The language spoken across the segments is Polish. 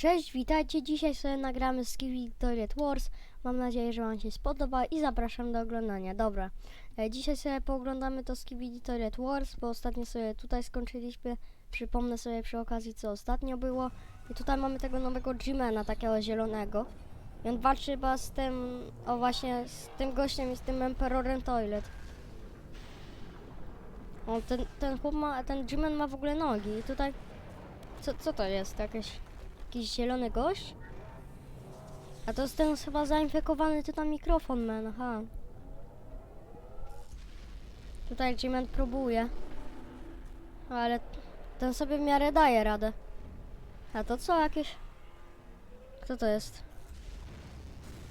Cześć, witajcie. Dzisiaj sobie nagramy Skibidi Toilet Wars. Mam nadzieję, że Wam się spodoba i zapraszam do oglądania. Dobra, e, dzisiaj sobie pooglądamy to Skibidi Toilet Wars, bo ostatnio sobie tutaj skończyliśmy. Przypomnę sobie przy okazji, co ostatnio było. I tutaj mamy tego nowego G-Mana, takiego zielonego. I on walczy chyba z tym, o właśnie, z tym gościem i z tym Emperorem Toilet. O, ten, ten chłop ma, ten G-Man ma w ogóle nogi i tutaj... Co, co to jest? Jakieś, jakiś zielony gość? A to jest ten chyba zainfekowany ty tam mikrofon, man, aha. Tutaj G-Man próbuje. Ale ten sobie w miarę daje radę. A to co jakieś... Kto to jest?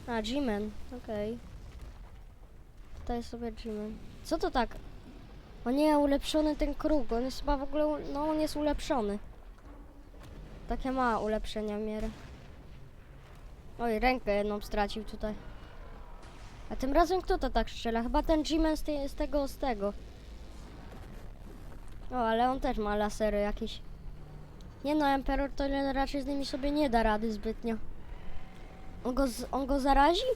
A, G-Man, okej. Tutaj sobie G-Man. Co to tak? O nie, ulepszony ten kruk, on jest chyba w ogóle, no on jest ulepszony. Takie ma ulepszenia w miarę. Oj, rękę jedną stracił tutaj. A tym razem kto to tak strzela? Chyba ten G-Man z, z tego, z tego. O, ale on też ma lasery jakieś. Nie no, Emperor to raczej z nimi sobie nie da rady zbytnio. On go, z, on go zarazi?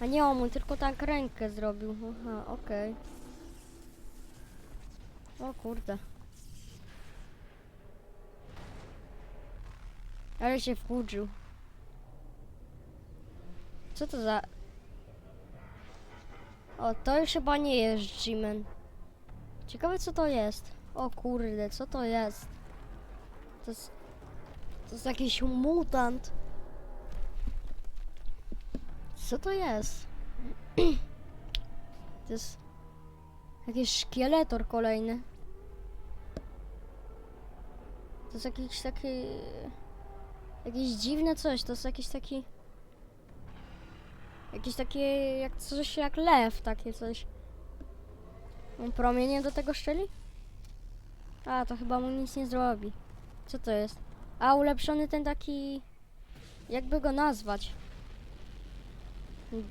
A nie on mu tylko tak rękę zrobił. Aha, okej. O kurde. Ale się wkurzył. Co to za... O, to już chyba nie jest G-Man. Ciekawe co to jest. O kurde, co to jest? To jest... To jest jakiś mutant. Co to jest? To jest... Jakiś szkieletor kolejny. To jest jakiś taki... Jakieś dziwne coś, to jest jakiś taki... Jakieś takie, jak coś jak lew, takie coś. On promieniem do tego szczeli? A, to chyba mu nic nie zrobi. Co to jest? A, ulepszony ten taki... Jakby go nazwać?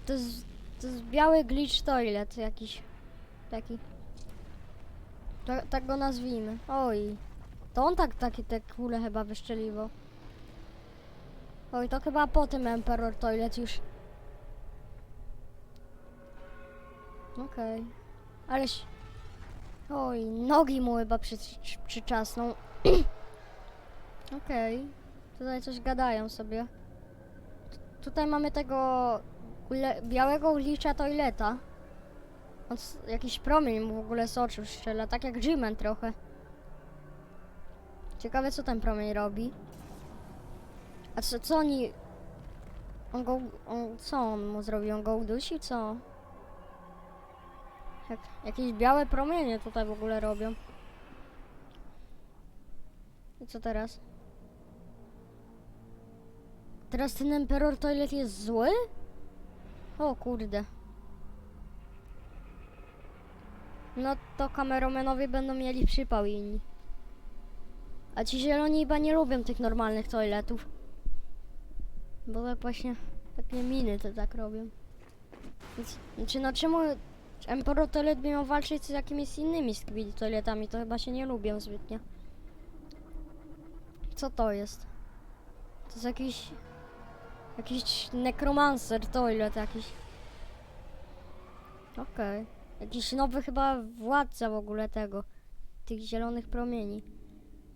To jest, to jest biały glitch toilet jakiś. Taki. Tak, tak go nazwijmy. Oj. To on tak takie te kule chyba wyszczeliwał. Oj, to chyba po tym Emperor Toilet już. Okej. Aleś... Oj, nogi mu chyba przy, przy, przyczasną. Okej. Tutaj coś gadają sobie. T- tutaj mamy tego białego licza toileta. On jakiś promień mu w ogóle z oczu strzela, tak jak G-Man trochę. Ciekawe co ten promień robi. A co, co oni... On go... On, co on mu zrobił? On go udusił? Co? Jak, jakieś białe promienie tutaj w ogóle robią. I co teraz? Teraz ten Emperor Toilet jest zły? O kurde. No to kameromenowie będą mieli przypał inni. A ci zieloni chyba nie lubią tych normalnych toiletów. Bo tak właśnie takie miny to tak robią. Więc, znaczy no czemu Emperor Toilet by miał walczyć z jakimiś innymi skibidi toiletami? To chyba się nie lubią zbytnio. Co to jest? To jest jakiś... Jakiś necromancer toilet jakiś. Okej. Jakiś nowy chyba władca w ogóle tego. Tych zielonych promieni.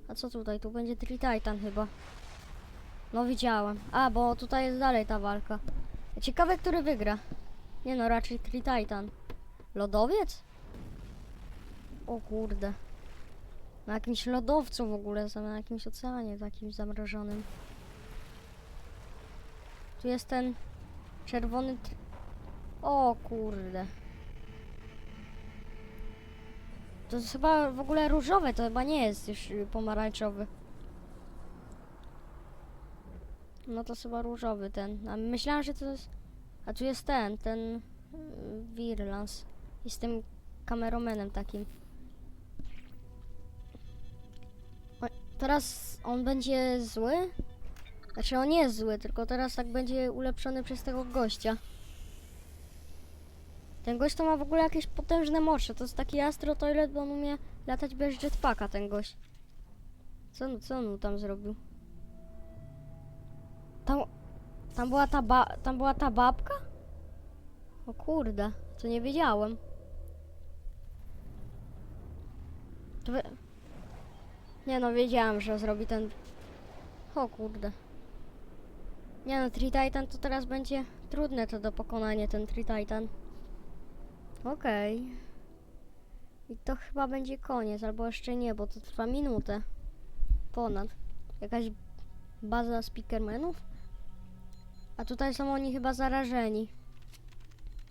A co tutaj? Tu będzie Tree Titan chyba. No widziałem. A, bo tutaj jest dalej ta walka. Ciekawe, który wygra. Nie no, raczej Tree Titan. Lodowiec? O kurde. Na jakimś lodowcu w ogóle, na jakimś oceanie takim zamrożonym. Tu jest ten czerwony... O kurde. To jest chyba w ogóle różowe, to chyba nie jest już pomarańczowy. No to chyba różowy ten. A myślałam, że to jest... A tu jest ten, ten... y, Wirlans. I z tym kameramenem takim. O, teraz on będzie zły? Znaczy on jest zły, tylko teraz tak będzie ulepszony przez tego gościa. Ten gość to ma w ogóle jakieś potężne moce. To jest taki Astro Toilet, bo on umie latać bez jetpacka, ten gość. Co, co on tam zrobił? Tam, tam była ta ba, tam była ta babka? O kurde, to nie wiedziałem. To wy... Nie no, wiedziałem, że zrobi ten... O kurde. Nie no, Tree Titan to teraz będzie trudne to do pokonania, ten Tree Titan. Okej. I to chyba będzie koniec, albo jeszcze nie, bo to trwa minutę. Ponad. Jakaś baza speakermanów? A tutaj są oni chyba zarażeni.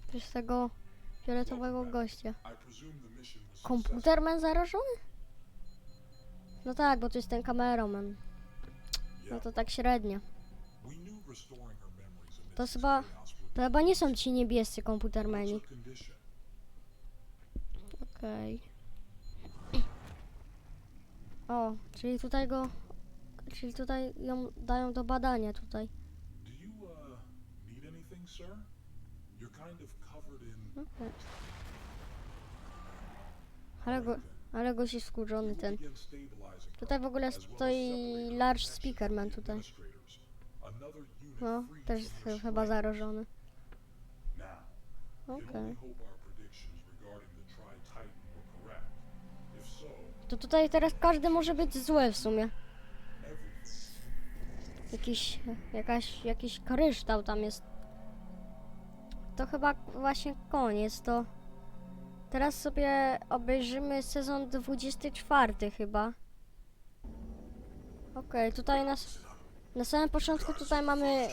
Przez tego fioletowego gościa. Komputerman zarażony? No tak, bo to jest ten kameraman. No to tak średnio. To chyba, to chyba nie są ci niebiescy komputermeni. Okej. O, czyli tutaj go, czyli tutaj ją dają do badania tutaj. In Okej. Ale go, ale gość jest wkurzony ten. Tutaj w ogóle stoi large speakerman tutaj. No, też jest chyba zarażony. Okej. so, To tutaj teraz każdy może być zły w sumie. Jakiś, jakaś, jakiś kryształ tam jest. To chyba właśnie koniec, to... Teraz sobie obejrzymy sezon 24 chyba. Okej, tutaj na, s- na samym początku tutaj mamy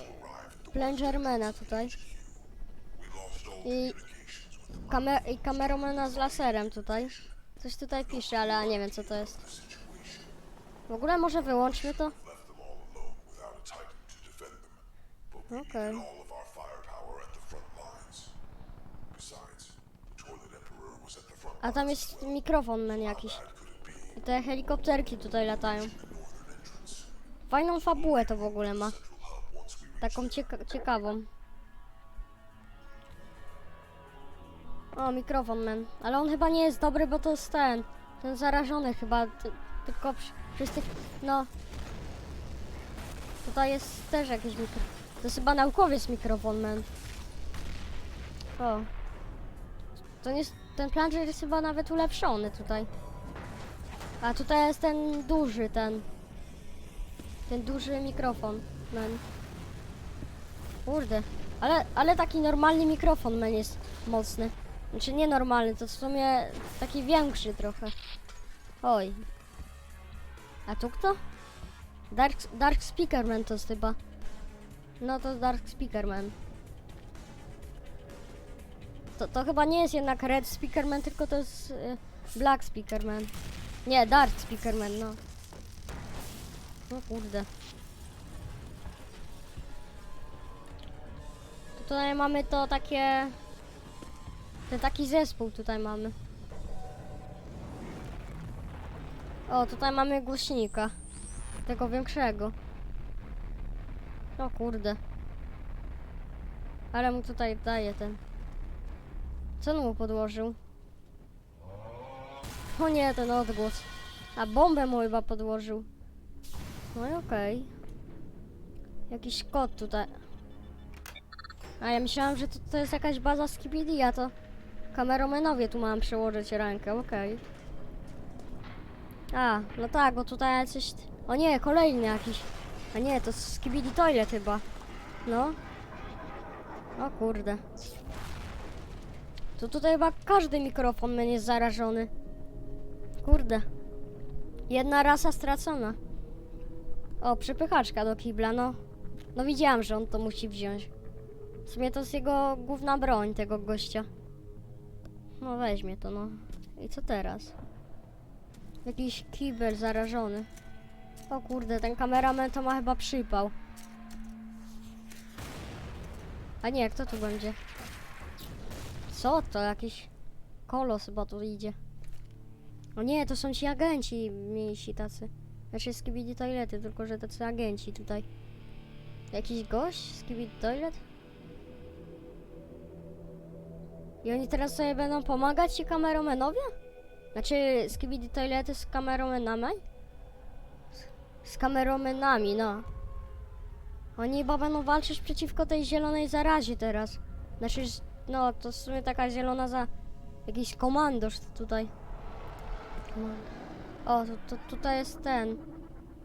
Plangermana tutaj. I, kamer I kameromana z laserem tutaj. Coś tutaj pisze, ale nie wiem co to jest. W ogóle może wyłączmy to? left them A tam jest mikrofon man jakiś. I te helikopterki tutaj latają. Fajną fabułę to w ogóle ma. Taką cieka ciekawą. O, mikrofon man. Ale on chyba nie jest dobry, bo to jest ten. Ten zarażony chyba. Ty, tylko przy, tych. No. Tutaj jest też jakiś mikro. To jest chyba naukowiec mikrofon man. O. Nie jest, ten plunger jest chyba nawet ulepszony tutaj. A tutaj jest ten duży, ten. Ten duży mikrofon, man. Kurde. Ale, ale taki normalny mikrofon, man, jest mocny. Znaczy nie normalny, to w sumie taki większy trochę. Oj. A tu kto? Dark, Dark Speakerman to chyba. No to Dark Speakerman. To, to chyba nie jest jednak Red Speakerman, tylko to jest y, Black Speakerman. Nie, Dark Speakerman, no. O kurde. Tutaj mamy to takie... Ten taki zespół tutaj mamy. O, tutaj mamy głośnika. Tego większego. O kurde. Ale mu tutaj daje ten. Co on mu podłożył? O nie, ten odgłos. A bombę mu chyba podłożył. No i okej. Jakiś kod tutaj. A ja myślałam, że to, to jest jakaś baza KBD, a to kameromenowie tu mam przełożyć rękę, okej. A, no tak, bo tutaj coś... O nie, kolejny jakiś. A nie, to KBD Toilet chyba. No. O kurde. To tutaj chyba każdy mikrofon jest zarażony. Kurde. Jedna rasa stracona. O, przepychaczka do kibla, no. No widziałam, że on to musi wziąć. W sumie to jest jego główna broń, tego gościa. No weźmie to, no. I co teraz? Jakiś kibel zarażony. O kurde, ten kameraman to ma chyba przypał. A nie, kto tu będzie? Co to? Jakiś kolos chyba tu idzie. O nie, to są ci agenci mniejsi tacy. Znaczy skibidi toilety, tylko że tacy agenci tutaj. Jakiś gość? Skibidi toilet? I oni teraz sobie będą pomagać ci kameromenowie? Znaczy skibidi toilety z kameromenami? Z, z kameromenami, no. Oni chyba będą walczyć przeciwko tej zielonej zarazie teraz. Znaczy, no to w sumie taka zielona za... Jakiś komandosz tutaj. O, to, to tutaj jest ten.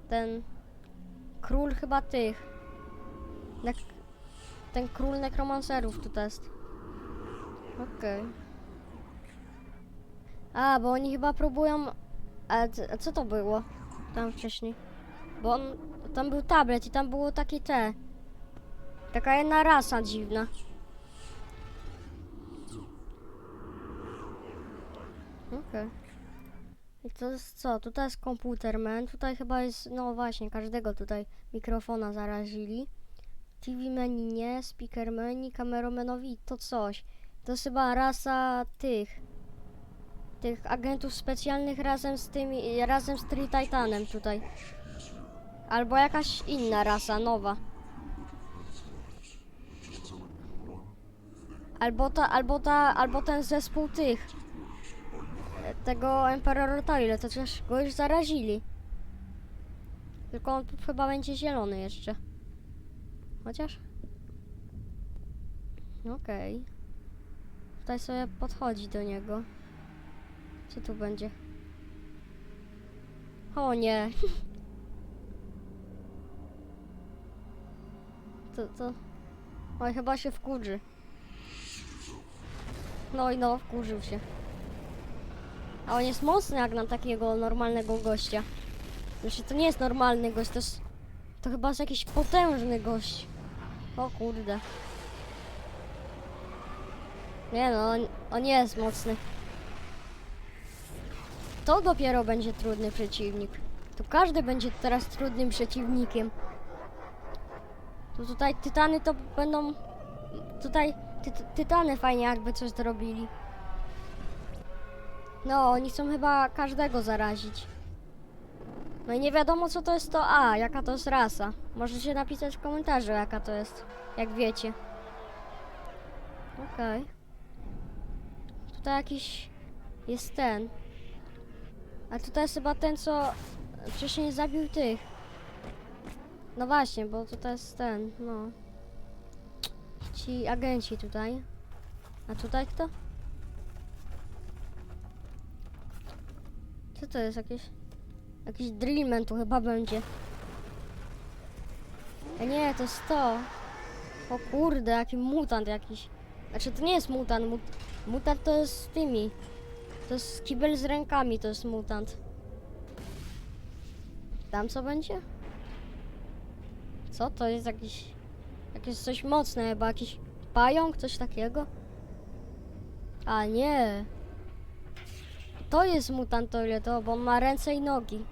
Ten... Król chyba tych. Nek ten król nekromancerów tutaj jest. Okej. A, bo oni chyba próbują... A, a co to było? Tam wcześniej. Bo on... Tam był tablet i tam było takie te... Taka jedna rasa dziwna. Okej. I to jest co? Tutaj jest komputerman, tutaj chyba jest, no właśnie, każdego tutaj mikrofona zarazili. TV menu nie, speaker menu, kameramanowi to coś. To jest chyba rasa tych, tych agentów specjalnych razem z tymi, razem z Tree Titanem tutaj. Albo jakaś inna rasa, nowa. Albo ta, albo ta, albo ten zespół tych. Tego Emperor Toilet, to też go już zarazili. Tylko on chyba będzie zielony jeszcze. Chociaż? Okej. Tutaj sobie podchodzi do niego. Co tu będzie? O nie. To, to... Oj, chyba się wkurzy. No i no, wkurzył się. A on jest mocny jak na takiego normalnego gościa. Znaczy, to nie jest normalny gość, to jest... To chyba jest jakiś potężny gość. O kurde. Nie no, on, on jest mocny. To dopiero będzie trudny przeciwnik. Tu każdy będzie teraz trudnym przeciwnikiem. Tu tutaj tytany to będą... Tutaj ty, tytany fajnie jakby coś zrobili. No, oni chcą chyba każdego zarazić. No i nie wiadomo co to jest to A, jaka to jest rasa. Możecie napisać w komentarzu jaka to jest, jak wiecie. Okej. Tutaj jakiś jest ten. A tutaj jest chyba ten, co wcześniej zabił tych. No właśnie, bo tutaj jest ten, no. Ci agenci tutaj. A tutaj kto? To jest jakieś? Jakiś drillman tu chyba będzie. A nie, to jest to. O kurde, jaki mutant jakiś. Znaczy to nie jest mutant, mut mutant to jest z tymi. To jest kibel z rękami, to jest mutant. Tam co będzie? Co to jest jakiś... Jakieś coś mocne chyba, jakiś pająk, coś takiego? A nie. To jest mutant to, bo on ma ręce i nogi.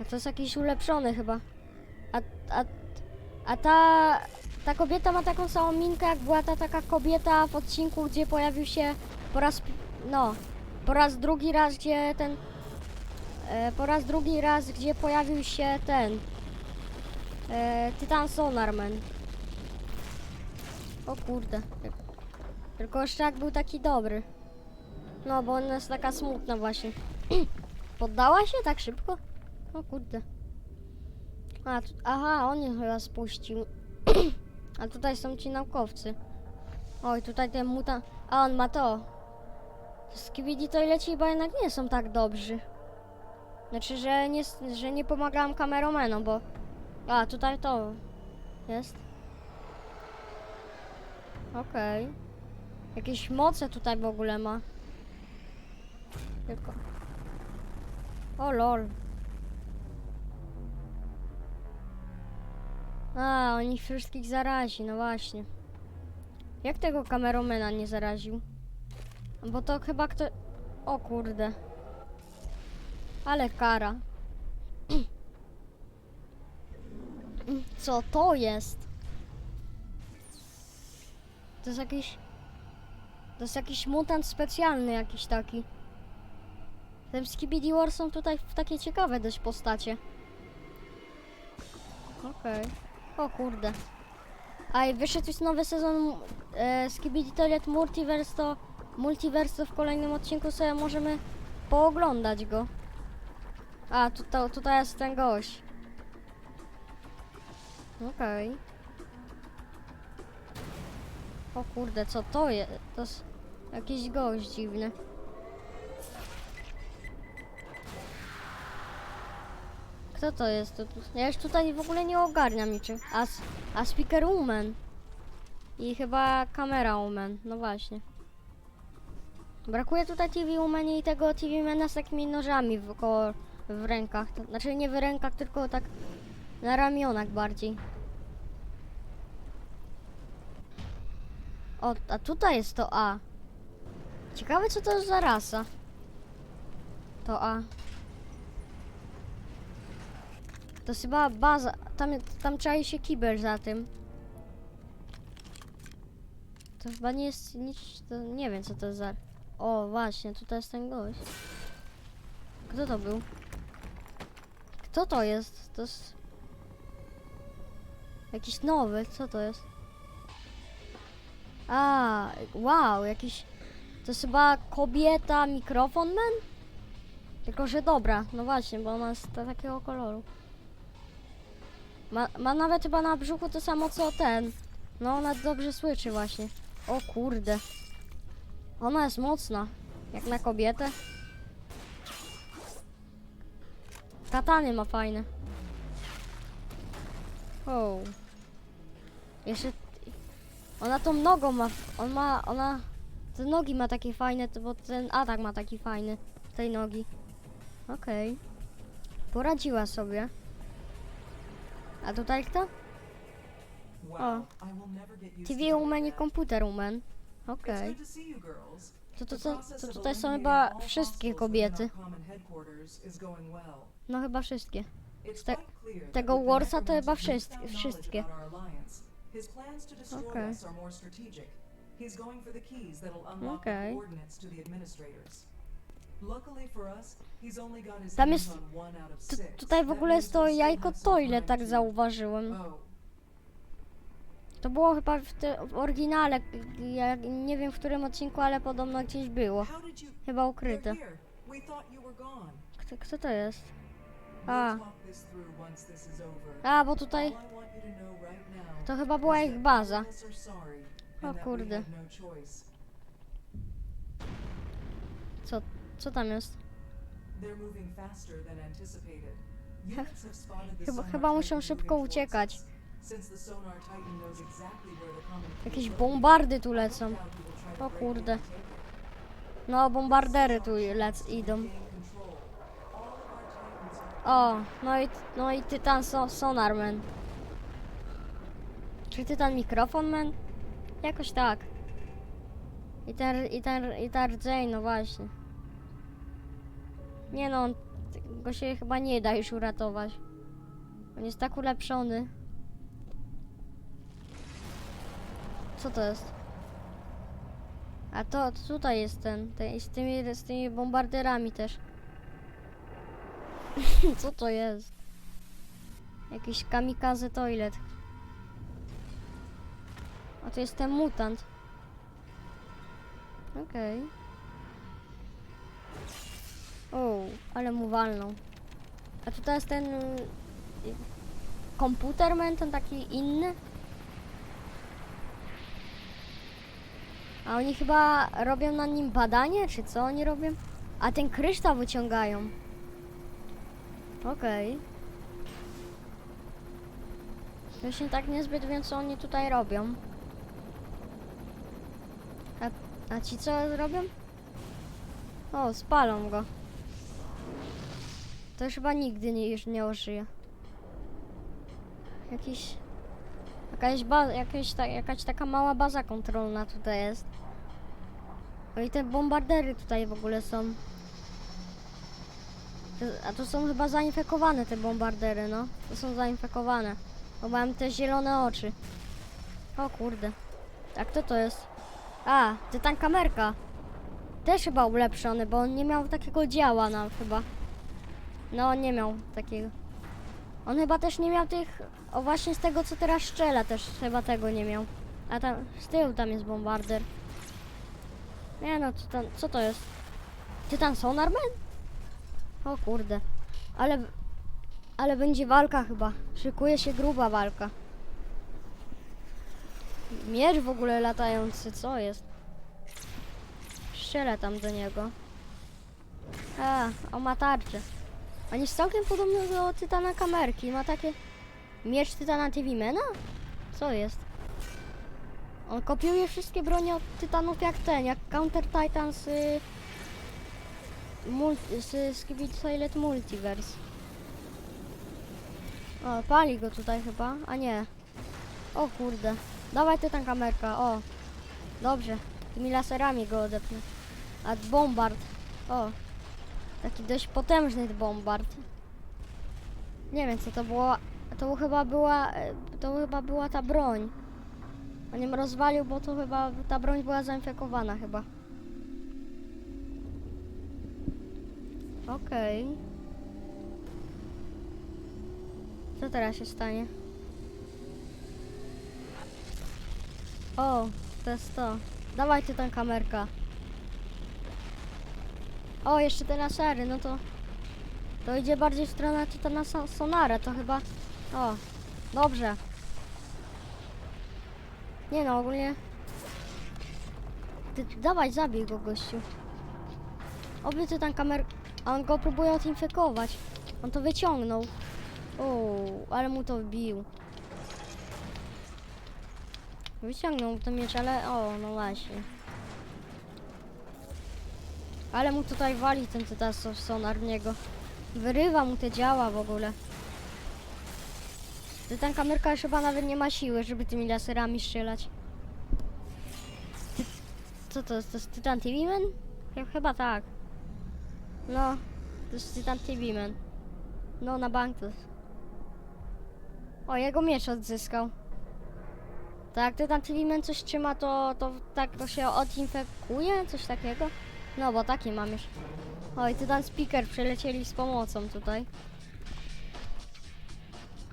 A to jest jakiś ulepszony chyba. A, a, a ta, ta kobieta ma taką samą minkę, jak była ta taka kobieta w odcinku, gdzie pojawił się po raz, no, po raz drugi raz, gdzie ten, e, po raz drugi raz, gdzie pojawił się ten, e, Titan Sonarman. O kurde. Tylko jeszcze jak był taki dobry. No, bo ona jest taka smutna właśnie. Poddała się tak szybko? O kurde. A, tu, aha, on ją chyba spuścił. A tutaj są ci naukowcy. Oj, tutaj ten mutant... A, on ma to. Skibidi to leci chyba jednak nie są tak dobrzy. Znaczy, że nie, że nie pomagałam kameramenom, bo... A, tutaj to jest. Okej. Jakieś moce tutaj w ogóle ma. Tylko... O lol. A, on ich wszystkich zarazi, no właśnie. Jak tego kameromena nie zaraził? Bo to chyba kto... O kurde. Ale kara. Co to jest? To jest jakiś... To jest jakiś mutant specjalny jakiś taki. Te Skibidi War są tutaj w takie ciekawe dość postacie. Okej. O kurde. A i wyszedł już nowy sezon e, Skibidi Toilet Multiverse, to Multiverse to w kolejnym odcinku sobie możemy pooglądać go. A, tu, to, tutaj jest ten gość. Okej. O kurde, co to jest? To jest jakiś gość dziwny. Kto to jest? Ja już tutaj w ogóle nie ogarniam niczym. A, a speaker woman. I chyba kamera woman. No właśnie. Brakuje tutaj TV woman i tego TV mana z takimi nożami w, koło, w rękach. Znaczy nie w rękach, tylko tak na ramionach bardziej. O, a tutaj jest to A. Ciekawe co to jest za rasa. To A. To jest chyba baza. Tam, tam czai się kibel za tym. To chyba nie jest nic. To nie wiem co to jest za. O, właśnie, tutaj jest ten gość. Kto to był? Kto to jest? To jest. Jakiś nowy, co to jest? A, wow, jakiś. To jest chyba kobieta mikrofon man? Tylko, że dobra, no właśnie, bo ona jest ta, takiego koloru. Ma, ma nawet chyba na brzuchu to samo co ten. No ona dobrze słyszy właśnie. O kurde. Ona jest mocna. Jak na kobietę. Katany ma fajne. O. Jeszcze. Ona tą nogą ma. On ma. Ona. Te nogi ma takie fajne, bo ten atak ma taki fajny. Tej nogi. Okej. Poradziła sobie. A tutaj kto? Used TV Woman i komputer Woman. Okej. to. To, to, to, tutaj są chyba wszystkie kobiety. No chyba wszystkie. It's te- tego Warsa to chyba wszystkie. to destroy Okay. unlock Okay. Tam jest- Tu, tutaj w ogóle jest to jajko toilet, tak zauważyłem. Oh, To było chyba w, te, w oryginale, ja nie wiem w którym odcinku, ale podobno gdzieś było. Chyba ukryte. Kto, kto to jest? A. A, bo tutaj to chyba była ich baza. O kurde. no. Co, co tam jest? Chyba- chyba muszą szybko uciekać. Jakieś bombardy tu lecą. O kurde. No, bombardery tu lec idą. O, no i, no i Tytan so, Sonarman. Czy Tytan Mikrofonman? Jakoś tak. I ten, i ten, i ten rdzeń, no właśnie. Nie no, go się chyba nie da już uratować. On jest tak ulepszony. Co to jest? A to tutaj jest ten, ten z, tymi, z tymi bombarderami też. Co to jest? Jakiś kamikaze toilet. A to jest ten mutant. Okej. O, ale mu walną. A tutaj jest ten... y, Komputerman, ten taki inny. A oni chyba robią na nim badanie, czy co oni robią? A ten kryształ wyciągają. Okej. Właśnie tak niezbyt wiem, co oni tutaj robią. A, a ci co robią? O, spalą go. To już chyba nigdy nie, już nie ożyje. Jakiś... Jakaś, ba, jakaś, ta, jakaś taka mała baza kontrolna tutaj jest. No i te bombardery tutaj w ogóle są. A to są chyba zainfekowane te bombardery, no. To są zainfekowane. Bo mają te zielone oczy. O kurde. A kto to jest? A, tytan kamerka. Też chyba ulepszony, bo on nie miał takiego działa nam chyba. No, nie miał takiego. On chyba też nie miał tych... O właśnie z tego co teraz strzela też chyba tego nie miał. A tam z tyłu tam jest bombarder. Nie no, tytan, co to jest? Tytan Sonarman? O kurde. Ale... Ale będzie walka chyba. Szykuje się gruba walka. Miecz w ogóle latający, co jest? Strzelę tam do niego. A, on ma tarczę. On jest całkiem podobny do Tytana Kamerki. Ma takie... Miecz Tytana TV-Mana? Co jest? On kopiuje wszystkie bronie od Tytanów jak ten, jak Counter Titan z... Y, multi, z Skibidi Toilet Multiverse. O, pali go tutaj chyba, a nie. O kurde. Dawaj Tytan Kamerka, o. Dobrze, tymi laserami go odepnę. A bombard. O. Taki dość potężny bombard. Nie wiem co to było. To chyba była. e, To chyba była ta broń. On ją rozwalił, bo to chyba ta broń była zainfekowana chyba. Okej. Co teraz się stanie? O, to jest to. Dawaj ty tę kamerka. O, jeszcze te lasery, no to... To idzie bardziej w stronę Titana Son- Sonara, to chyba... O, dobrze. Nie no, ogólnie... Ty, dawaj, zabij go, gościu. Oby ty tam kamer... On go próbuje odinfekować. On to wyciągnął. O, ale mu to wbił. Wyciągnął to miecz, ale... O, no właśnie. Ale mu tutaj wali ten tytan so- sonar w niego. Wyrywa mu te działa w ogóle. Tytan kamerka już chyba nawet nie ma siły, żeby tymi laserami strzelać. Co to jest? To jest Tytan TV Man? Ch- Chyba tak. No, to jest Tytan TV Man. No, na bank to jest. O, jego miecz odzyskał. Tak, jak Tytan TV Man coś trzyma, to, to tak to się odinfekuje? Coś takiego? No, bo taki mam już. Oj, Tytan Speaker przylecieli z pomocą tutaj.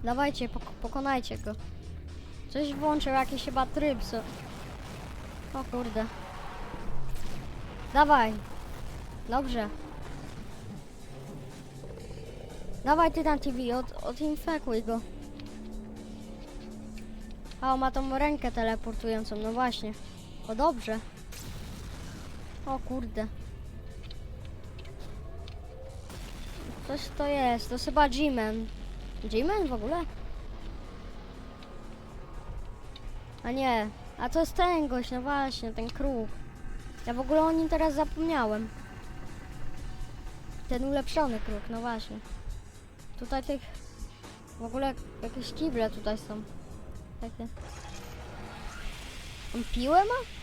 Dawajcie, pok pokonajcie go. Coś włączył, jakiś chyba tryb. So. O kurde. Dawaj. Dobrze. Dawaj Tytan TV, od, odinfekuj go. A, on ma tą rękę teleportującą, no właśnie. O, dobrze. O kurde. Coś to jest, to chyba G-Man. G-Man w ogóle? A nie, a to jest ten gość, no właśnie, ten kruk. Ja w ogóle o nim teraz zapomniałem. Ten ulepszony kruk, no właśnie. Tutaj tych... W ogóle jakieś kible tutaj są. Takie. On piłę ma?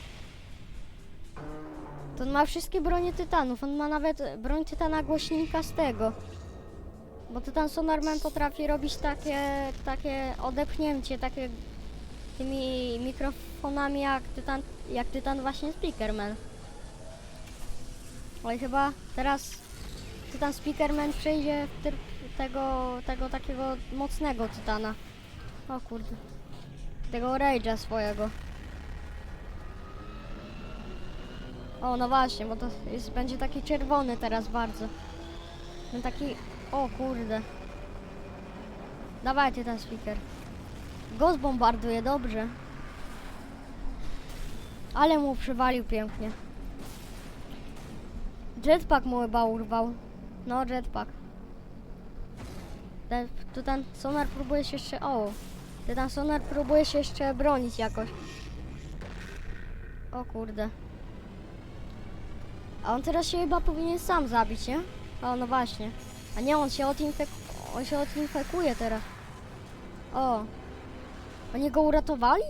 On ma wszystkie bronie tytanów. On ma nawet broń tytana głośnika z tego. Bo tytan Sonarman potrafi robić takie, takie odepchnięcie, takie tymi mikrofonami jak tytan, jak tytan właśnie Speakerman. Oj, chyba teraz tytan Speakerman przejdzie w tryb tego, tego takiego mocnego tytana. O kurde. Tego Rage'a swojego. O, no właśnie, bo to jest, będzie taki czerwony teraz bardzo. Ten taki... O kurde. Dawajcie ten speaker. Go zbombarduje, dobrze. Ale mu przywalił pięknie. Jetpack mu chyba urwał. No, jetpack. Ten, tu ten sonar próbuje się jeszcze... O! Ten sonar próbuje się jeszcze bronić jakoś. O kurde. A on teraz się chyba powinien sam zabić, nie? O, no właśnie. A nie, on się odinfek... On się odinfekuje teraz. O. Oni go uratowali?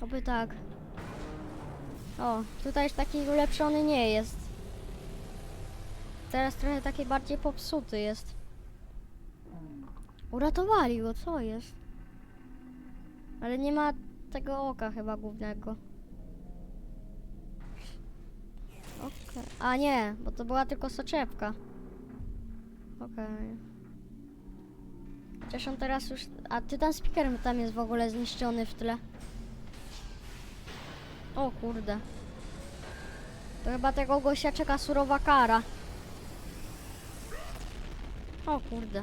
Oby tak. O, tutaj już taki ulepszony nie jest. Teraz trochę taki bardziej popsuty jest. Uratowali go, co jest? Ale nie ma tego oka chyba głównego. Okej. A nie, bo to była tylko soczewka. Okej. Chociaż on teraz już... A tytan speaker tam jest w ogóle zniszczony w tle. O kurde. To chyba tego gościa czeka surowa kara. O kurde.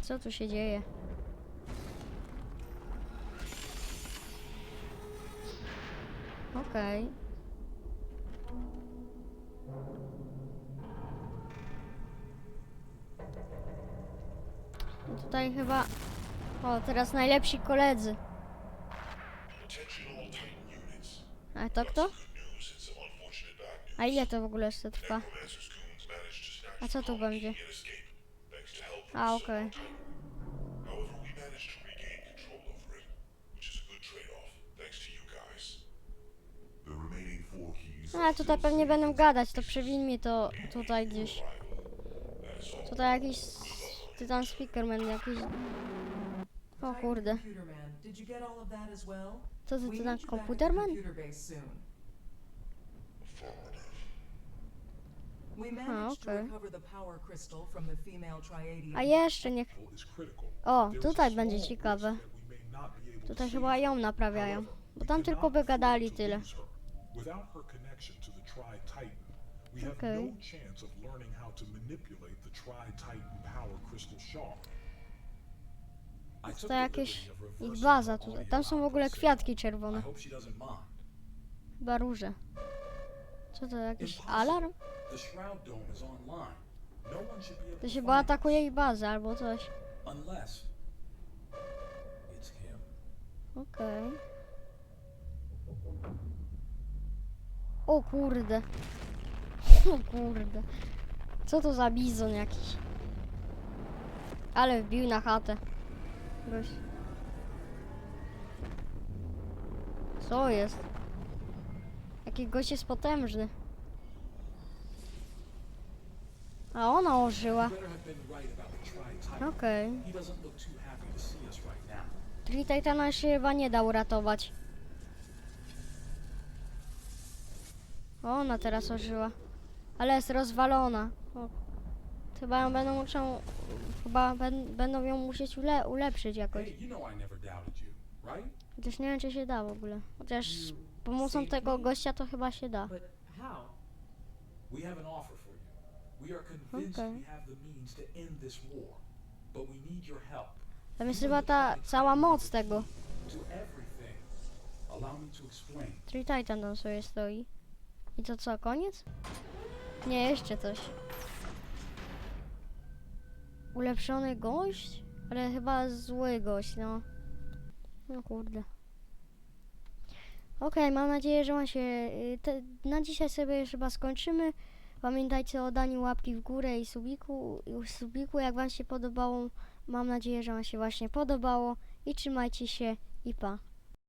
Co tu się dzieje? Okej. No Tutaj chyba... O, teraz najlepsi koledzy. A to kto? A ile to w ogóle jeszcze trwa? A co tu będzie? A, okej. Titan. A, tutaj pewnie będą gadać, to przewinij to tutaj gdzieś. Tutaj jakiś tytan speakerman jakiś... O kurde. Co We tytan komputerman? to okay. A jeszcze niech... O, a tutaj będzie ciekawe. to Tutaj chyba ją naprawiają. Bo tam tylko by gadali to tyle. We have Okay. no chance of learning how to manipulate the Tri-Titan power crystal shard. To jakieś ich baza tutaj. Tam są w ogóle kwiatki czerwone. Chyba róże. Co to, jakiś alarm? No To się us. atakuje ich bazę albo coś. Okej. O kurde. O kurde. Co to za bizon jakiś? Ale wbił na chatę. Gość. Co jest? Jaki gość jest potężny. A ona ożyła. Okej. Now. Czyli Titana się chyba nie da uratować. Ona teraz ożyła. Ale jest rozwalona. O. Chyba ją będą muszą... Chyba ben, będą ją musieć ule, ulepszyć jakoś. Chociaż nie wiem, czy się da w ogóle. Chociaż z pomocą tego gościa to chyba się da. Okay. Tam jest chyba ta cała moc tego. Czyli Titan tam sobie stoi. I to co, koniec? Nie, jeszcze coś. Ulepszony gość? Ale chyba zły gość, no. No kurde. Okej, mam nadzieję, że wam się... y, Te, na dzisiaj sobie chyba skończymy. Pamiętajcie o daniu łapki w górę i subiku. i subiku, jak wam się podobało. Mam nadzieję, że wam się właśnie podobało. I trzymajcie się i pa.